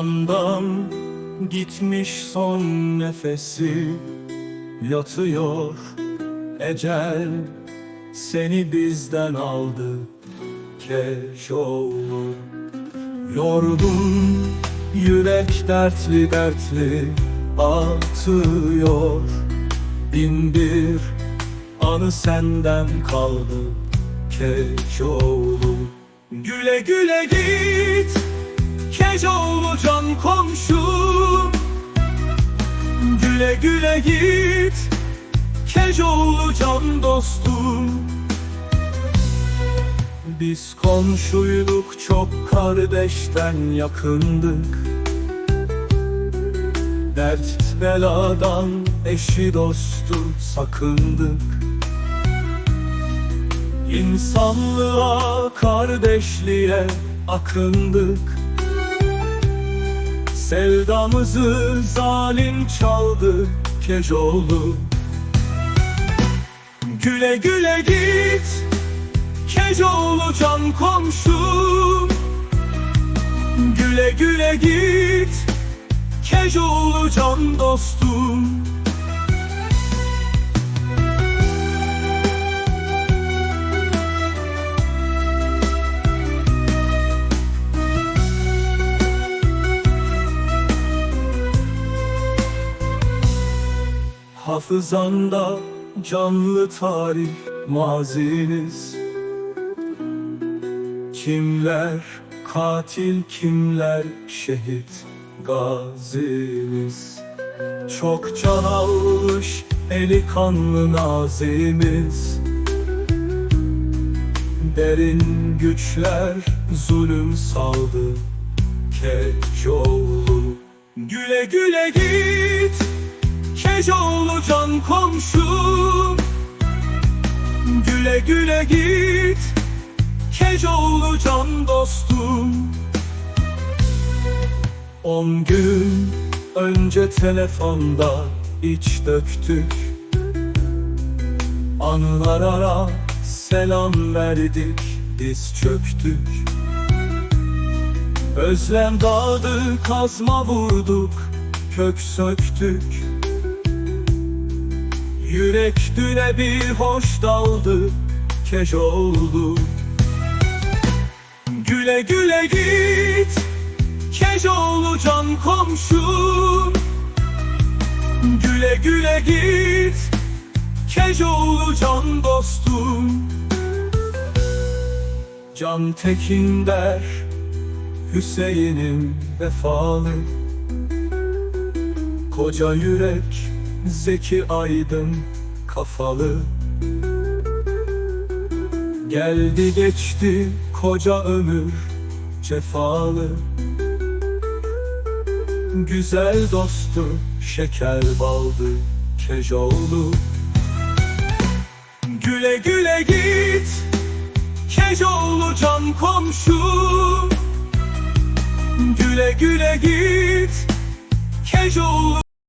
Candan gitmiş son nefesi. Yatıyor ecel Seni bizden aldı. Keşoğlu Yorgun yürek dertli dertli Atıyor. Bin bir anı senden kaldı. Keşoğlu Güle güle git Keşoğlu can komşum. Güle güle git. Keşoğlu can dostum. Biz komşuyduk çok kardeşten yakındık. Dert beladan eşi dostu sakındık. İnsanlığa kardeşliğe akındık Sevdamızı zalim çaldı Kecoğlu. Güle güle git Kecoğlu can komşum. Güle güle git Kecoğlu can dostum Hafızanda canlı tarih maziniz. Kimler katil kimler şehit gazimiz. Çok can almış eli kanlı nazimiz. Derin güçler zulüm saldı Kecoğlu. Güle güle git Komşum. Güle güle git Kecoğlu can dostum. On gün önce telefonda iç döktük. Anılara selam verdik diz çöktük. Özlem dağdı kazma vurduk kök söktük Yürek düne bir hoş daldı keş oldu. Güle güle git Kecoğlu can komşum. Güle güle git Kecoğlu can dostum. Can Tekin der Hüseyin'im vefalı. Koca yürek Zeki Aydın kafalı. Geldi geçti koca ömür cefalı. Güzel dostu şeker baldı Kecoğlu. Güle güle git Kecoğlu can komşum Güle güle git Kecoğlu